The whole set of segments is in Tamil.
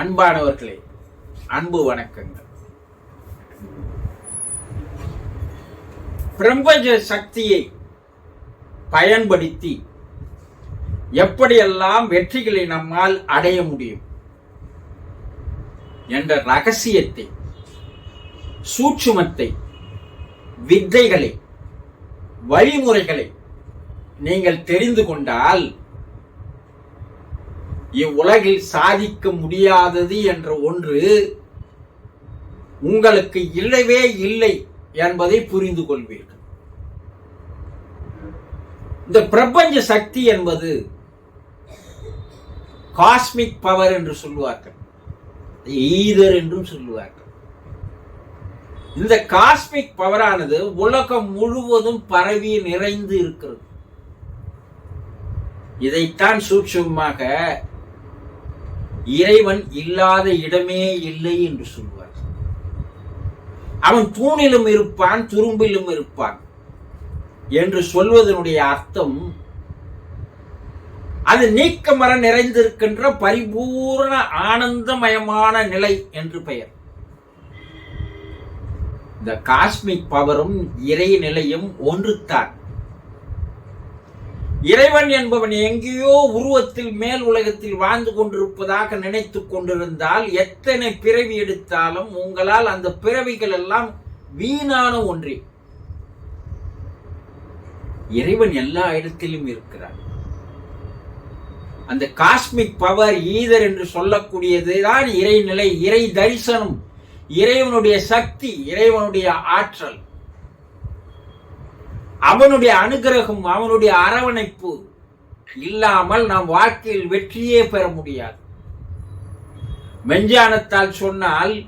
அன்பானவர்களே அன்பு வணக்கங்கள். பிரபஞ்ச சக்தியை பயன்படுத்தி எப்படியெல்லாம் வெற்றிகளை நம்மால் அடைய முடியும் என்ற ரகசியத்தை சூட்சுமத்தை வித்தைகளை வழிமுறைகளை நீங்கள் தெரிந்து கொண்டால் இவ்வுலகில் சாதிக்க முடியாதது என்ற ஒன்று உங்களுக்கு இல்லவே இல்லை என்பதை புரிந்து கொள்வீர்கள். இந்த பிரபஞ்ச சக்தி என்பது காஸ்மிக் பவர் என்று சொல்லுவார்கள். ஈதர் என்றும் சொல்லுவார்கள். இந்த காஸ்மிக் பவரானது உலகம் முழுவதும் பரவி நிறைந்து இருக்கிறது. இதைத்தான் சூட்சமாக இறைவன் இல்லாத இடமே இல்லை என்று சொல்வார். அவன் தூணிலும் இருப்பான் துரும்பிலும் இருப்பான் என்று சொல்வதனுடைய அர்த்தம் அது நீக்க மர நிறைந்திருக்கின்ற பரிபூர்ண ஆனந்தமயமான நிலை என்று பெயர். இந்த காஸ்மிக் பவரும் இறை நிலையும் ஒன்றுத்தான் இறைவன் என்பவன் எங்கேயோ உருவத்தில் மேல் உலகத்தில் வாழ்ந்து கொண்டிருப்பதாக நினைத்து கொண்டிருந்தால் எத்தனை பிறவி எடுத்தாலும் உங்களால் அந்த பிறவிகள் எல்லாம் வீணான ஒன்றே. இறைவன் எல்லா இடத்திலும் இருக்கிறான். அந்த காஸ்மிக் பவர் ஈதர் என்று சொல்லக்கூடியது தான் இறைநிலை இறை தரிசனம் இறைவனுடைய சக்தி இறைவனுடைய ஆற்றல். அவனுடைய அனுகிரகம் அவனுடைய அரவணைப்பு இல்லாமல் நாம் வாழ்க்கையில் வெற்றியே பெற முடியாது. மெஞ்ஞானத்தால் சொன்னால்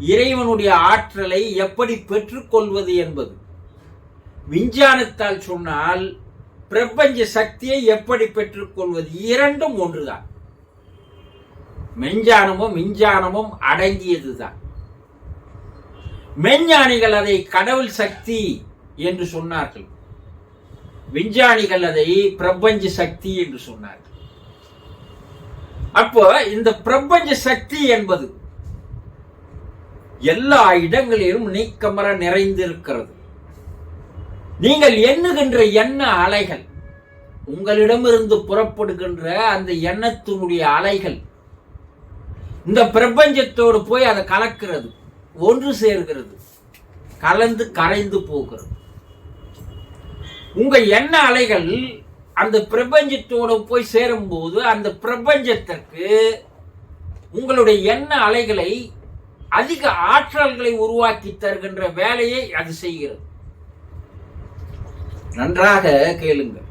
இறைவனுடைய ஆற்றலை எப்படி பெற்றுக்கொள்வது என்பது. விஞ்ஞானத்தால் சொன்னால் பிரபஞ்ச சக்தியை எப்படி பெற்றுக்கொள்வது இரண்டும் ஒன்றுதான். மெஞ்ஞானமும் விஞ்ஞானமும் அடங்கியதுதான். மெஞ்ஞானிகள் அதை கடவுள் சக்தி என்று சொன்னார்கள். விஞ்ஞானிகள் அதை பிரபஞ்ச சக்தி என்று சொன்னார்கள். அப்போ இந்த பிரபஞ்ச சக்தி என்பது எல்லா இடங்களிலும் நீக்கமர நிறைந்திருக்கிறது. நீங்கள் எண்ணுகின்ற எண்ண அலைகள் உங்களிடமிருந்து புறப்படுகின்ற அந்த எண்ணத்தினுடைய அலைகள் இந்த பிரபஞ்சத்தோடு போய் அதை கலக்கிறது ஒன்று சேர்கிறது கலந்து கரைந்து போகிறது. உங்க எண்ண அலைகள் அந்த பிரபஞ்சத்தோடு போய் சேரும்போது அந்த பிரபஞ்சத்திற்கு உங்களுடைய எண்ண அலைகளை அதிக ஆற்றல்களை உருவாக்கி தருகின்ற வேலையை அது செய்கிறது. நன்றாக கேளுங்கள்.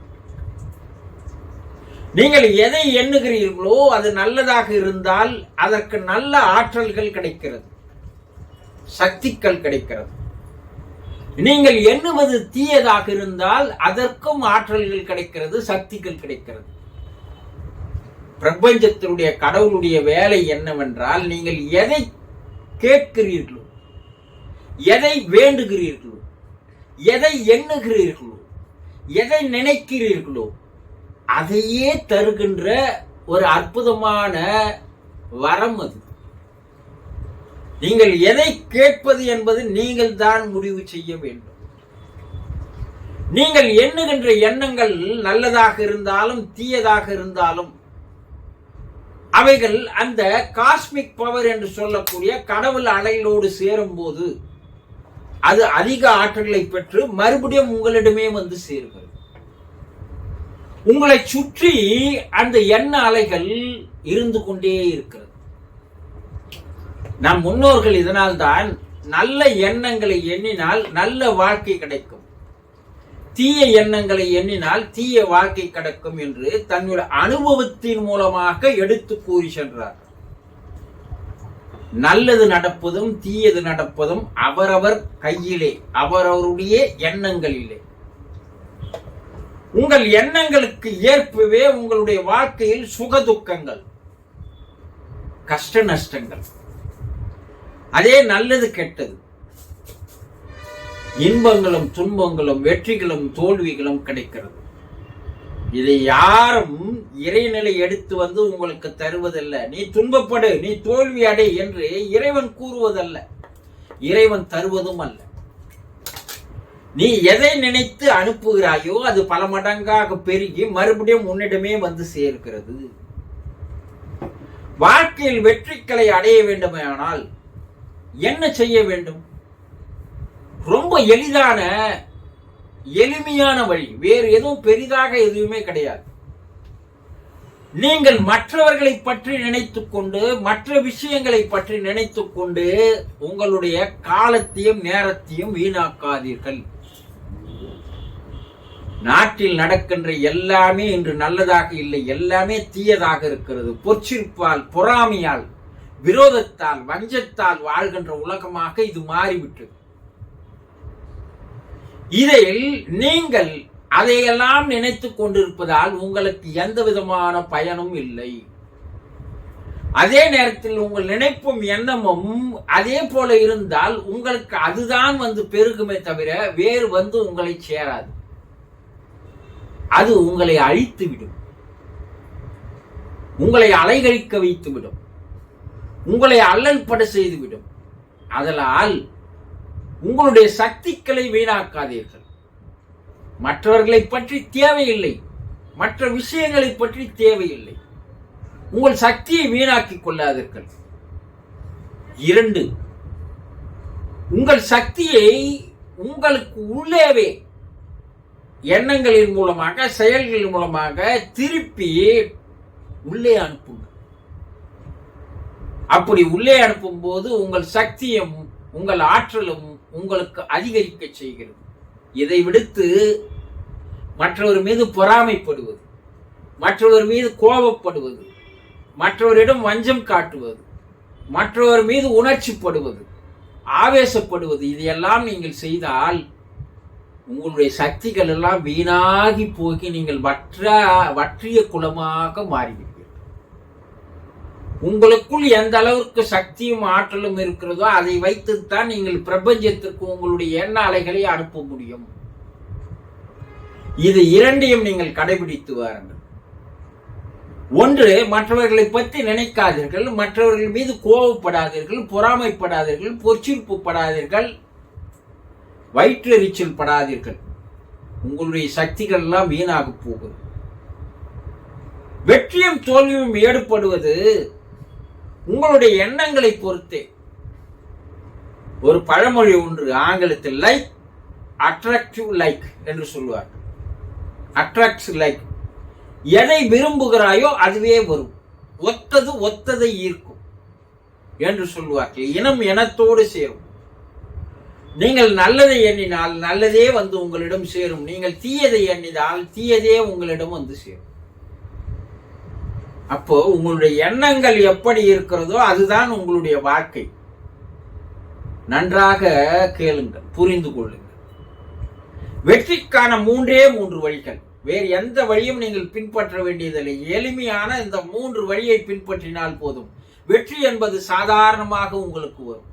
நீங்கள் எதை எண்ணுகிறீர்களோ அது நல்லதாக இருந்தால் அதற்கு நல்ல ஆற்றல்கள் கிடைக்கிறது. சக்திகள் கிடைக்கிறது. நீங்கள் எண்ணுவது தீயதாக இருந்தால் அதற்கும் ஆற்றல்கள் கிடைக்கிறது சக்திகள் கிடைக்கிறது. பிரபஞ்சத்தினுடைய கடவுளுடைய வேலை என்னவென்றால் நீங்கள் எதை கேட்கிறீர்களோ எதை வேண்டுகிறீர்களோ எதை எண்ணுகிறீர்களோ எதை நினைக்கிறீர்களோ அதையே தருகின்ற ஒரு அற்புதமான வரம் அது. நீங்கள் எதை கேட்பது என்பது நீங்கள் தான் முடிவு செய்ய வேண்டும். நீங்கள் எண்ணுகின்ற எண்ணங்கள் நல்லதாக இருந்தாலும் தீயதாக இருந்தாலும் அவைகள் அந்த காஸ்மிக் பவர் என்று சொல்லக்கூடிய கடவுள் அலைகளோடு சேரும் போது அது அதிக ஆற்றல்களை பெற்று மறுபடியும் உங்களிடமே வந்து சேருகிறது. உங்களை சுற்றி அந்த எண்ண அலைகள் இருந்து கொண்டே இருக்கிறது. நம் முன்னோர்கள் இதனால் தான் நல்ல எண்ணங்களை எண்ணினால் நல்ல வாழ்க்கை கிடைக்கும். தீய எண்ணங்களை எண்ணினால் தீய வாழ்க்கை கிடைக்கும் என்று தன்னுடைய அனுபவத்தின் மூலமாக எடுத்து கூறி சென்றார். நல்லது நடப்பதும் தீயது நடப்பதும் அவரவர் கையிலே அவரவருடைய எண்ணங்களிலே. உங்கள் எண்ணங்களுக்கு ஏற்பவே உங்களுடைய வாழ்க்கையில் சுக துக்கங்கள் கஷ்ட நஷ்டங்கள். அதே நல்லது கெட்டது. இன்பங்களும் துன்பங்களும் வெற்றிகளும் தோல்விகளும் கிடைக்கிறது. இதை யாரும் இறைநிலை எடுத்து வந்து உங்களுக்கு தருவதல்ல. நீ துன்பப்படு நீ தோல்வி அடை என்று இறைவன் கூறுவதல்ல. இறைவன் தருவதும் அல்ல. நீ எதை நினைத்து அனுப்புகிறாயோ அது பல மடங்காக பெருகி மறுபடியும் உன்னிடமே வந்து சேர்க்கிறது வாழ்க்கையில் வெற்றிகளை அடைய வேண்டுமானால் என்ன செய்ய வேண்டும்? ரொம்ப எளிதான எளிமையான வழி. வேறு எதுவும் பெரிதாக எதுவுமே கிடையாது. நீங்கள் மற்றவர்களை பற்றி நினைத்துக்கொண்டு மற்ற விஷயங்களை பற்றி நினைத்துக்கொண்டு உங்களுடைய காலத்தையும் நேரத்தையும் வீணாக்காதீர்கள். நாட்டில் நடக்கின்ற எல்லாமே இன்று நல்லதாக இல்லை. எல்லாமே தீயதாக இருக்கிறது. பொற்சிற்பால் பொறாமையால் விரோதத்தால் வஞ்சத்தால் வாழ்கின்ற உலகமாக இது மாறிவிட்டது. இதில் நீங்கள் அதையெல்லாம் நினைத்துக் கொண்டிருப்பதால் உங்களுக்கு எந்த விதமான பயனும் இல்லை. அதே நேரத்தில் உங்கள் நினைப்பும் எண்ணமும் அதே போல இருந்தால் உங்களுக்கு அதுதான் வந்து பெருகுமே தவிர வேறு வந்து உங்களை சேராது. அது உங்களை அழித்து விடும் உங்களை அலைகழிக்க வைத்து விடும் உங்களை அல்லல் செய்துவிடும். அதனால் உங்களுடைய சக்திகளை வீணாக்காதீர்கள். மற்றவர்களை பற்றி தேவையில்லை. மற்ற விஷயங்களை பற்றி தேவையில்லை. உங்கள் சக்தியை வீணாக்கிக் கொள்ளாதீர்கள். இரண்டு உங்கள் சக்தியை உங்களுக்கு உள்ளேவே எண்ணங்களின் மூலமாக செயல்களின் மூலமாக திருப்பி உள்ளே அனுப்புங்கள். அப்படி உள்ளே அனுப்பும் போது உங்கள் சக்தியும் உங்கள் ஆற்றலும் உங்களுக்கு அதிகரிக்க செய்கிறது. இதை விடுத்து மற்றவர் மீது பொறாமைப்படுவது மற்றவர் மீது கோபப்படுவது மற்றவரிடம் வஞ்சம் காட்டுவது மற்றவர் மீது உணர்ச்சிப்படுவது ஆவேசப்படுவது இதையெல்லாம் நீங்கள் செய்தால் உங்களுடைய சக்திகள் எல்லாம் வீணாகி போகி நீங்கள் வற்ற வற்றிய குலமாக மாறிவிடும். உங்களுக்குள் எந்த அளவிற்கு சக்தியும் ஆற்றலும் இருக்கிறதோ அதை வைத்துத்தான் நீங்கள் பிரபஞ்சத்திற்கு உங்களுடைய எண்ண அலைகளை அனுப்ப முடியும். இது இரண்டையும் நீங்கள் கடைபிடித்து வாருங்கள். ஒன்று மற்றவர்களை பற்றி நினைக்காதீர்கள். மற்றவர்கள் மீது கோவப்படாதீர்கள் பொறாமைப்படாதீர்கள் பொச்சிருப்புப்படாதீர்கள் வயிற்றெரிச்சல் படாதீர்கள். உங்களுடைய சக்திகள் எல்லாம் வீணாக போகும். வெற்றியும் தோல்வியும் ஏற்படுவது உங்களுடைய எண்ணங்களை பொறுத்தே. ஒரு பழமொழி ஒன்று ஆங்கிலத்தில் லைக் அட்ராக்டிவ் லைக் என்று சொல்வார் அட்ராக்ட் லைக் எதை விரும்புகிறாயோ அதுவே வரும். ஒத்தது ஒத்ததை ஈர்க்கும் என்று சொல்வார்கள் இனம் இனத்தோடு சேரும். நீங்கள் நல்லதை எண்ணினால் நல்லதே வந்து உங்களிடம் சேரும். நீங்கள் தீயதை எண்ணினால் தீயதே உங்களிடம் வந்து சேரும். அப்போ உங்களுடைய எண்ணங்கள் எப்படி இருக்கிறதோ அதுதான் உங்களுடைய வாழ்க்கை. நன்றாக கேளுங்கள் புரிந்து கொள்ளுங்கள். வெற்றிக்கான மூன்றே மூன்று வழிகள். வேறு எந்த வழியும் நீங்கள் பின்பற்ற வேண்டியதில்லை. எளிமையான இந்த மூன்று வழியை பின்பற்றினால் போதும். வெற்றி என்பது சாதாரணமாக உங்களுக்கு வரும்.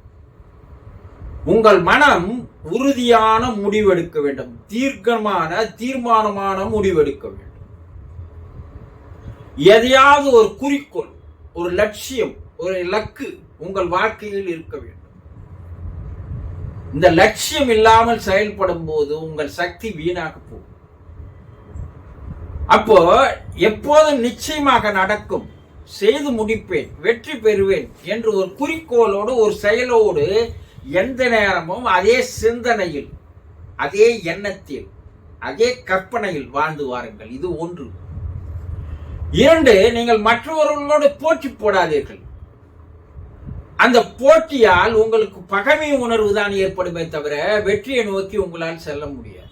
உங்கள் மனம் உறுதியான முடிவெடுக்க வேண்டும். தீர்க்கமான தீர்மானமான முடிவெடுக்க வேண்டும். எதையாவது ஒரு குறிக்கோள் ஒரு லட்சியம் ஒரு இலக்கு உங்கள் வாழ்க்கையில் இருக்க வேண்டும். இந்த லட்சியம் இல்லாமல் செயல்படும் போது உங்கள் சக்தி வீணாக போகும். அப்போ எப்போதும் நிச்சயமாக நடக்கும் செய்து முடிப்பேன் வெற்றி பெறுவேன் என்று ஒரு குறிக்கோளோடு ஒரு செயலோடு எந்த நேரமும் அதே சிந்தனையில் அதே எண்ணத்தில் அதே கற்பனையில் வாழ்ந்து வாருங்கள். இது ஒன்று. இரண்டு நீங்கள் மற்றவர்களோடு போட்டி போடாதீர்கள். அந்த போட்டியால் உங்களுக்கு பகமை உணர்வு தான் ஏற்படுமே தவிர வெற்றியை நோக்கி உங்களால் செல்ல முடியாது.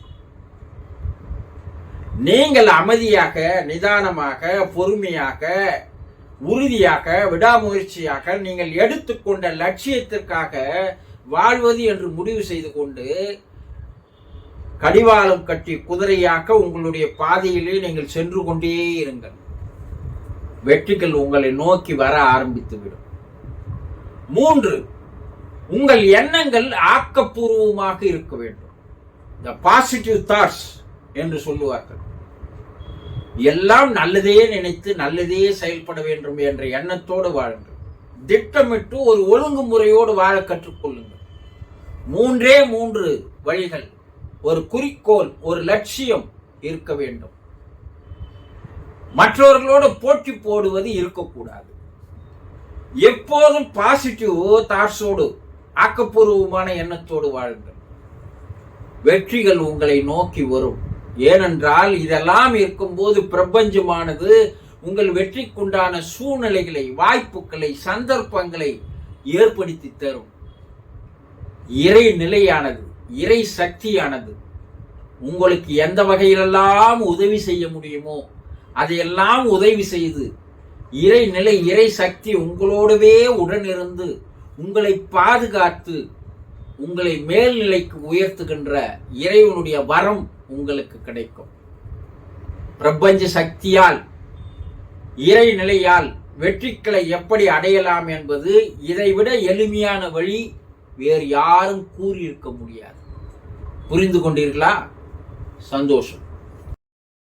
நீங்கள் அமைதியாக நிதானமாக பொறுமையாக உறுதியாக விடாமுயற்சியாக நீங்கள் எடுத்துக்கொண்ட லட்சியத்திற்காக வாழ்வது என்று முடிவு செய்து கொண்டு கடிவாளம் கட்டி குதிரையாக்க உங்களுடைய பாதையிலே நீங்கள் சென்று கொண்டே இருங்கள். வெற்றிகள் உங்களை நோக்கி வர ஆரம்பித்துவிடும். மூன்று உங்கள் எண்ணங்கள் ஆக்கப்பூர்வமாக இருக்க வேண்டும். த பாசிட்டிவ் தாட்ஸ் என்று சொல்லுவார்கள். எல்லாம் நல்லதே நினைத்து நல்லதே செயல்பட வேண்டும் என்ற எண்ணத்தோடு வாழுங்கள். திட்டமிட்டு ஒரு ஒழுங்குமுறையோடு வாழ கற்றுக்கொள்ளுங்கள். மூன்றே மூன்று வழிகள் ஒரு குறிக்கோள் ஒரு லட்சியம் இருக்க வேண்டும். மற்றவர்களோடு போட்டி போடுவது இருக்கக்கூடாது. எப்போதும் பாசிட்டிவ் தாட்ஸோடு ஆக்கப்பூர்வமான எண்ணத்தோடு வாழுங்கள். வெற்றிகள் உங்களை நோக்கி வரும். ஏனென்றால் இதெல்லாம் இருக்கும்போது பிரபஞ்சமானது உங்கள் வெற்றிக்குண்டான சூழ்நிலைகளை வாய்ப்புகளை சந்தர்ப்பங்களை ஏற்படுத்தி தரும். இறை நிலையானது இறை சக்தியானது உங்களுக்கு எந்த வகையிலெல்லாம் உதவி செய்ய முடியுமோ அதையெல்லாம் உதவி செய்து இறை நிலை இறை சக்தி உங்களோடவே உடனிருந்து உங்களை பாதுகாத்து உங்களை மேல்நிலைக்கு உயர்த்துகின்ற இறைவனுடைய வரம் உங்களுக்கு கிடைக்கும். பிரபஞ்ச சக்தியால் இறை நிலையால் வெற்றிகளை எப்படி அடையலாம் என்பது இதைவிட எளிமையான வழி வேறு யாரும் கூறியிருக்க முடியாது. புரிந்து கொண்டீர்களா? சந்தோஷம்.